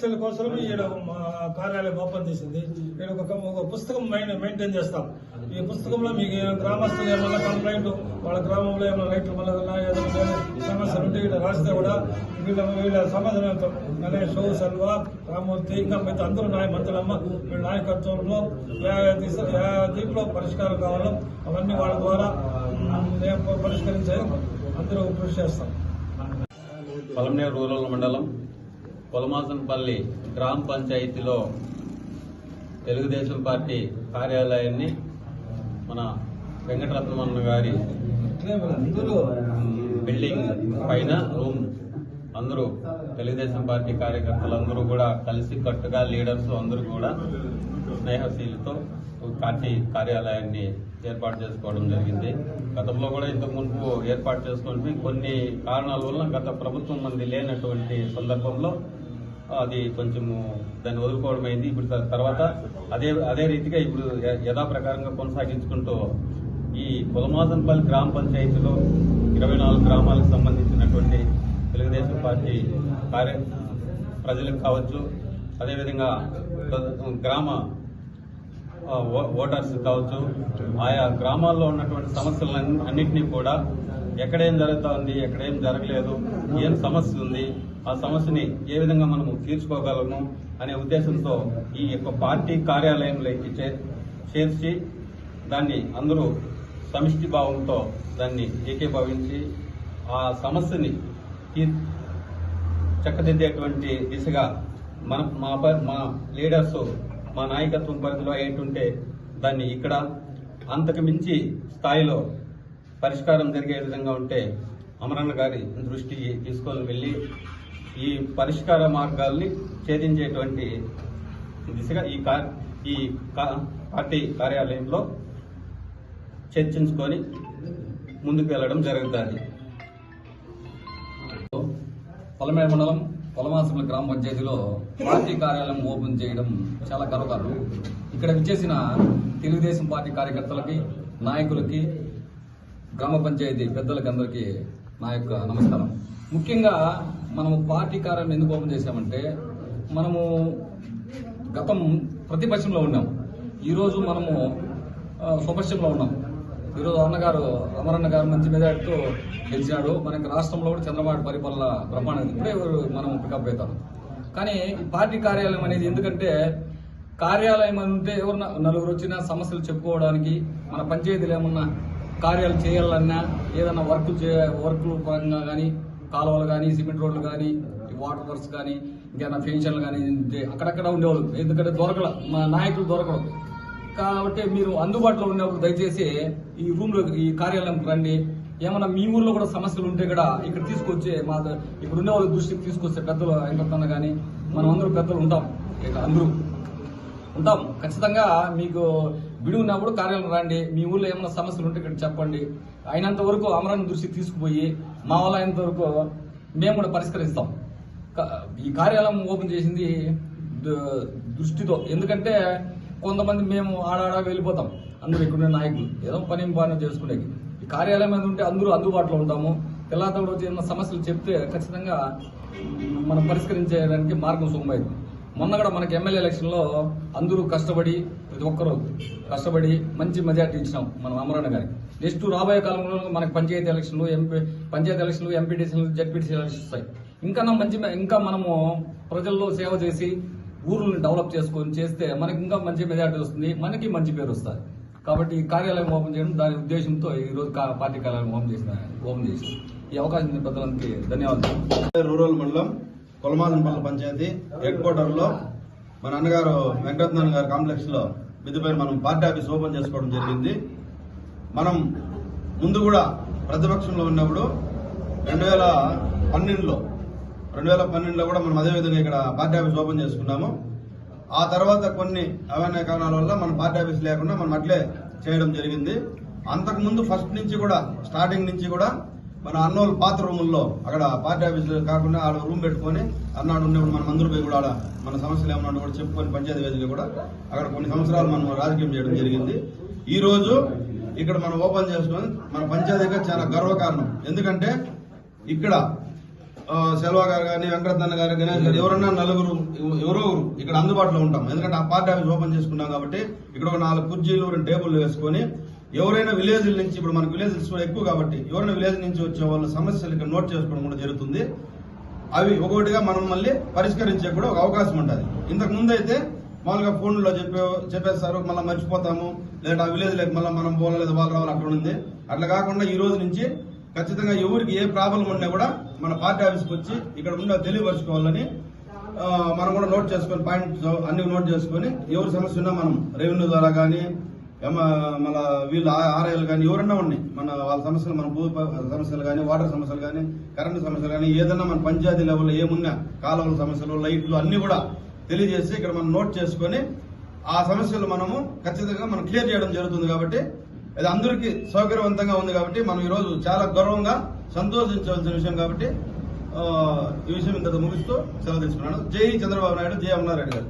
సమస్యల కోసం ఈడ మా కార్యాలయం ఓపెన్ చేసింది. నేను ఒక ఒక పుస్తకం మెయింటైన్ చేస్తాం. ఈ పుస్తకంలో మీకు గ్రామస్తులు ఏమైనా కంప్లైంట్ వాళ్ళ గ్రామంలో ఏమైనా రైతుల వల్ల సమస్యలు ఉంటే ఇక్కడ రాస్తే కూడా వీళ్ళ వీళ్ళ సమాధానంతో గణేష్ సెల్వ రామూర్తి ఇంకా మిగతా అందరూ నాయ మంత్రులమ్మ వీళ్ళ నాయకత్వంలో దీంట్లో పరిష్కారం కావాలో అవన్నీ వాళ్ళ ద్వారా మేము పరిష్కరించే అందరూ కృషి చేస్తాం. పలమనేరు రూరల్ మండలం. పొలమాసనపల్లి గ్రామ పంచాయతీలో తెలుగుదేశం పార్టీ కార్యాలయాన్ని మన వెంకటరత్నమన్న గారి బిల్డింగ్ పైన రూమ్. అందరూ తెలుగుదేశం పార్టీ కార్యకర్తలు అందరూ కూడా కలిసి కట్టుగా లీడర్స్ అందరూ కూడా స్నేహశీలతో పార్టీ కార్యాలయాన్ని ఏర్పాటు చేసుకోవడం జరిగింది. గతంలో కూడా ఇంతకు మునుపు ఏర్పాటు చేసుకుంటే కొన్ని కారణాల వల్ల గత ప్రభుత్వం మంది లేనటువంటి సందర్భంలో అది కొంచెము దాన్ని వదులుకోవడం అయింది ఇప్పుడు తర్వాత అదే అదే రీతిగా ఇప్పుడు యథాప్రకారంగా కొనసాగించుకుంటూ ఈ కులమాసన్పల్లి గ్రామ పంచాయతీలో ఇరవై నాలుగు గ్రామాలకు సంబంధించినటువంటి తెలుగుదేశం పార్టీ కార్య ప్రజలకు కావచ్చు. అదేవిధంగా గ్రామ ఓటర్స్ కావచ్చు. ఆయా గ్రామాల్లో ఉన్నటువంటి సమస్యలన్నింటినీ కూడా ఎక్కడేం జరుగుతా ఉంది ఎక్కడేం జరగలేదు ఏం సమస్య ఉంది ఆ సమస్యని ఏ విధంగా మనము తీర్చుకోగలము అనే ఉద్దేశంతో ఈ యొక్క పార్టీ కార్యాలయంలోకి చే- చేర్చి దాన్ని అందరూ సమిష్టి భావంతో దాన్ని ఏకీభావించి ఆ సమస్యని తీ- చక్కదిద్దేటువంటి దిశగా మన మా ప- మా లీడర్స్ మా నాయకత్వం పరిధిలో ఏంటుంటే దాన్ని ఇక్కడ అంతకు మించి స్థాయిలో పరిష్కారం జరిగే విధంగా ఉంటే అమరన్న గారి దృష్టికి తీసుకొని వెళ్ళి ఈ పరిష్కార మార్గాల్ని ఛేదించేటువంటి దిశగా ఈ కార్ ఈ పార్టీ కార్యాలయంలో చర్చించుకొని ముందుకు వెళ్ళడం జరుగుతుంది. పొలమే మండలం పొలమాసముల గ్రామ పంచాయతీలో పార్టీ కార్యాలయం ఓపెన్ చేయడం చాలా గర్వకారణం ఇక్కడ విచ్చేసిన తెలుగుదేశం పార్టీ కార్యకర్తలకి నాయకులకి గ్రామ పంచాయతీ పెద్దలకి అందరికీ నా యొక్క నమస్కారం. ముఖ్యంగా మనము పార్టీ కార్యాలయం ఎందుకు ఓపెన్ చేశామంటే మనము గతం ప్రతిపక్షంలో ఉన్నాం. ఈరోజు మనము స్వపక్షంలో ఉన్నాం. ఈరోజు అన్నగారు అమరన్న గారు మంచి మెజార్టీతో గెలిచాడు. మనకి రాష్ట్రంలో కూడా చంద్రబాబు పరిపాలన బ్రహ్మాండం ఇప్పుడే మనం పికప్ అవుతాం. కానీ పార్టీ కార్యాలయం అనేది ఎందుకంటే కార్యాలయం అంటే ఎవరు నలుగురు వచ్చినా సమస్యలు చెప్పుకోవడానికి మన పంచాయతీలు ఏమన్నా కార్యాలు చేయాలన్నా ఏదన్నా వర్క్ చే వర్క్లు పరంగా కానీ కాలువలు కానీ సిమెంట్ రోడ్లు కానీ వాటర్ వర్క్స్ కానీ ఇంకేమైనా పెన్షన్లు కానీ అక్కడక్కడ ఉండేవాళ్ళు. ఎందుకంటే దొరకల మా నాయకులు దొరకడం కాబట్టి మీరు అందుబాటులో ఉన్నప్పుడు దయచేసి ఈ రూమ్లో ఈ కార్యాలయంకి రండి. ఏమన్నా మీ ఊళ్ళో కూడా సమస్యలు ఉంటే కూడా ఇక్కడ తీసుకొచ్చి మా ఇక్కడ ఉండే వాళ్ళ దృష్టికి తీసుకొస్తే పెద్దలు వెంకటన్న కానీ మనం అందరూ పెద్దలు ఉంటాం. ఇక అందరూ ఉంటాం ఖచ్చితంగా మీకు విడి ఉన్నప్పుడు కార్యాలయం రండి. మీ ఊళ్ళో ఏమైనా సమస్యలు ఉంటే ఇక్కడ చెప్పండి. అయినంత వరకు అమరాన్ని దృష్టికి తీసుకుపోయి మా వల్ల అయినంత వరకు మేము కూడా పరిష్కరిస్తాం. ఈ కార్యాలయం ఓపెన్ చేసింది ద- దృష్టితో. ఎందుకంటే కొంతమంది మేము ఆడాడ వెళ్ళిపోతాం. అందరూ ఇక్కడ నాయకులు. ఏదో పని పని చేసుకునేకి. ఈ కార్యాలయం మీద ఉంటే అందరూ అందుబాటులో ఉంటాము. తెల్లాత వచ్చి ఏమైనా సమస్యలు చెప్తే ఖచ్చితంగా మనం పరిష్కరించడానికి మార్గం సుఖమైంది మొన్న కూడా మనకి ఎమ్మెల్యే ఎలక్షన్లో అందరూ కష్టపడి ప్రతి ఒక్కరూ కష్టపడి మంచి మెజార్టీ ఇచ్చినాం మనం అమరణ గారికి. నెక్స్ట్ రాబోయే కాలంలో మనకి పంచాయతీ ఎలక్షన్లు ఎంపీ పంచాయతీ ఎలక్షన్లు ఎంపీటీసీలు జడ్పీటీసీ ఎలక్షన్స్ వస్తాయి. ఇంకా మంచి ఇంకా మనము ప్రజల్లో సేవ చేసి ఊర్లను డెవలప్ చేసుకొని చేస్తే మనకి ఇంకా మంచి మెజార్టీ వస్తుంది మనకి మంచి పేరు వస్తుంది. కాబట్టి ఈ కార్యాలయం ఓపెన్ చేయడం దాని ఉద్దేశంతో ఈ రోజు పార్టీ కార్యాలయం ఓపెన్ చేసిన ఓపెన్ చేసి ఈ అవకాశం ప్రజలందరికీ ధన్యవాదాలు. రూరల్ మండలం కొలమాసనపల్లి పంచాయతీ హెడ్ క్వార్టర్లో మా మన అన్నగారు వెంకటరత్నారాయణ గారి కాంప్లెక్స్లో మిద్దిపైన మనం పార్టీ ఆఫీస్ ఓపెన్ చేసుకోవడం జరిగింది. మనం ముందు కూడా ప్రతిపక్షంలో ఉన్నప్పుడు రెండు వేల పన్నెండులో రెండు వేల పన్నెండులో కూడా మనం అదేవిధంగా ఇక్కడ పార్టీ ఆఫీస్ ఓపెన్ చేసుకున్నాము. ఆ తర్వాత కొన్ని అవన్నీ కారణాల వల్ల మనం పార్టీ ఆఫీస్ లేకుండా మనం అట్లే చేయడం జరిగింది. అంతకుముందు ఫస్ట్ నుంచి కూడా స్టార్టింగ్ నుంచి కూడా మన అన్నోళ్ళు పాత రూముల్లో అక్కడ పార్టీ ఆఫీసులో కాకుండా ఆడ రూమ్ పెట్టుకొని అన్నాడు ఉండేప్పుడు మనం అందరూ పోయి కూడా ఆడ మన సమస్యలు ఏమన్నా కూడా చెప్పుకొని పంచాయతీ వేదిక కూడా అక్కడ కొన్ని సంవత్సరాలు మనం రాజకీయం చేయడం జరిగింది. ఈ రోజు ఇక్కడ మనం ఓపెన్ చేసుకొని మన పంచాయతీగా చాలా గర్వకారణం. ఎందుకంటే ఇక్కడ సెల్వా గారు కానీ వెంకటరత్న గారు గణేష్ గారు ఎవరన్నా నలుగురు ఎవరో ఇక్కడ అందుబాటులో ఉంటాం. ఎందుకంటే ఆ పార్టీ ఆఫీస్ ఓపెన్ చేసుకున్నాం కాబట్టి ఇక్కడ ఒక నాలుగు కుర్చీలు రెండు టేబుల్ వేసుకొని ఎవరైనా విలేజ్ నుంచి ఇప్పుడు మనకు విలేజెస్ కూడా ఎక్కువ కాబట్టి ఎవరైనా విలేజ్ నుంచి వచ్చే వాళ్ళ సమస్యలు ఇక్కడ నోట్ చేసుకోవడం కూడా జరుగుతుంది. అవి ఒక్కొక్కటిగా మనం మళ్ళీ పరిష్కరించే కూడా ఒక అవకాశం ఉంటుంది. ఇంతకు ముందు అయితే మామూలుగా ఫోన్లో చెప్పే చెప్పేస్తారు మళ్ళీ మర్చిపోతాము. లేదా ఆ విలేజ్ లేక మళ్ళీ మనం పోవాలి లేదా వాళ్ళు రావాలి అక్కడ ఉంది అట్లా కాకుండా ఈ రోజు నుంచి ఖచ్చితంగా ఎవరికి ఏ ప్రాబ్లం ఉన్నా కూడా మన పార్టీ ఆఫీస్కి వచ్చి ఇక్కడ ఉన్న తెలియపరచుకోవాలని మనం కూడా నోట్ చేసుకొని పాయింట్స్ అన్ని నోట్ చేసుకొని ఎవరి సమస్య ఉన్నా మనం రెవెన్యూ ద్వారా కానీ మన వీళ్ళు ఆర్ఐలు కానీ ఎవరన్నా ఉన్నాయి మన వాళ్ళ సమస్యలు మన భూ సమస్యలు కానీ వాటర్ సమస్యలు కానీ కరెంటు సమస్యలు కానీ ఏదైనా మన పంచాయతీ లెవెల్లో ఏమున్నా కాలువల సమస్యలు లైట్లు అన్ని కూడా తెలియజేసి ఇక్కడ మనం నోట్ చేసుకొని ఆ సమస్యలు మనము ఖచ్చితంగా మనం క్లియర్ చేయడం జరుగుతుంది కాబట్టి ఇది అందరికీ సౌకర్యవంతంగా ఉంది కాబట్టి మనం ఈరోజు చాలా గౌరవంగా సంతోషించవలసిన విషయం కాబట్టి ఈ విషయం ఇంత ముగిస్తూ సెలవు తీసుకున్నాను. జై చంద్రబాబు నాయుడు జై అమరారెడ్డి గారు.